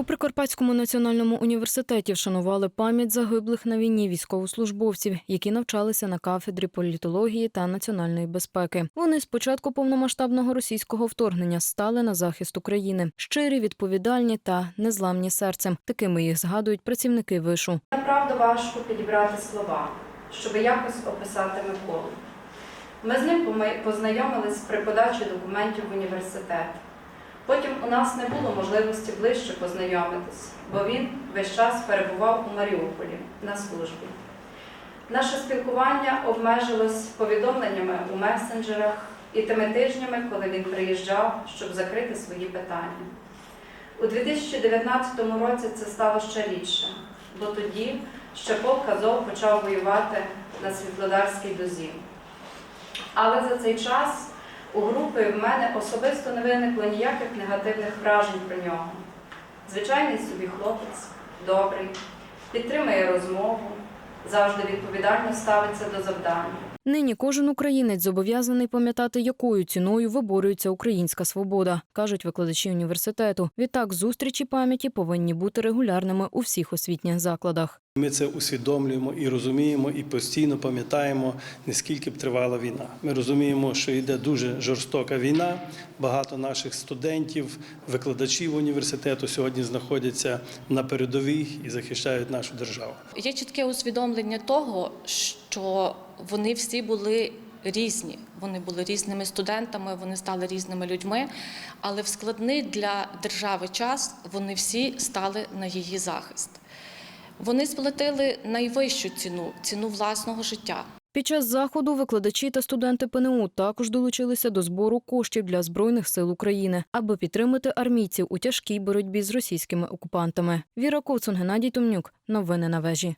У Прикарпатському національному університеті вшанували пам'ять загиблих на війні військовослужбовців, які навчалися на кафедрі політології та національної безпеки. Вони з початку повномасштабного російського вторгнення стали на захист України, щирі, відповідальні та незламні серцем. Такими їх згадують працівники вишу. Направду важко підібрати слова, щоб якось описати Миколу. Ми з ним познайомились при подачі документів в університет. Потім у нас не було можливості ближче познайомитись, бо він весь час перебував у Маріуполі на службі. Наше спілкування обмежилось повідомленнями у месенджерах і тими тижнями, коли він приїжджав, щоб закрити свої питання. У 2019 році це стало ще рідше, бо тоді ще полк Азов почав воювати на Світлодарській дозі. Але за цей час у групи в мене особисто не виникло ніяких негативних вражень про нього. Звичайний собі хлопець, добрий, підтримує розмову, завжди відповідально ставиться до завдання. Нині кожен українець зобов'язаний пам'ятати, якою ціною виборюється українська свобода, кажуть викладачі університету. Відтак, зустрічі пам'яті повинні бути регулярними у всіх освітніх закладах. Ми це усвідомлюємо і розуміємо, і постійно пам'ятаємо, наскільки б тривала війна. Ми розуміємо, що йде дуже жорстока війна. Багато наших студентів, викладачів університету сьогодні знаходяться на передовій і захищають нашу державу. Є чітке усвідомлення того, що вони всі були різні. Вони були різними студентами, вони стали різними людьми, але в складний для держави час вони всі стали на її захист. Вони сплатили найвищу ціну ціну власного життя. Під час заходу викладачі та студенти ПНУ також долучилися до збору коштів для збройних сил України, аби підтримати армійців у тяжкій боротьбі з російськими окупантами. Віра Ковцун, Геннадій Томнюк. Новини на вежі.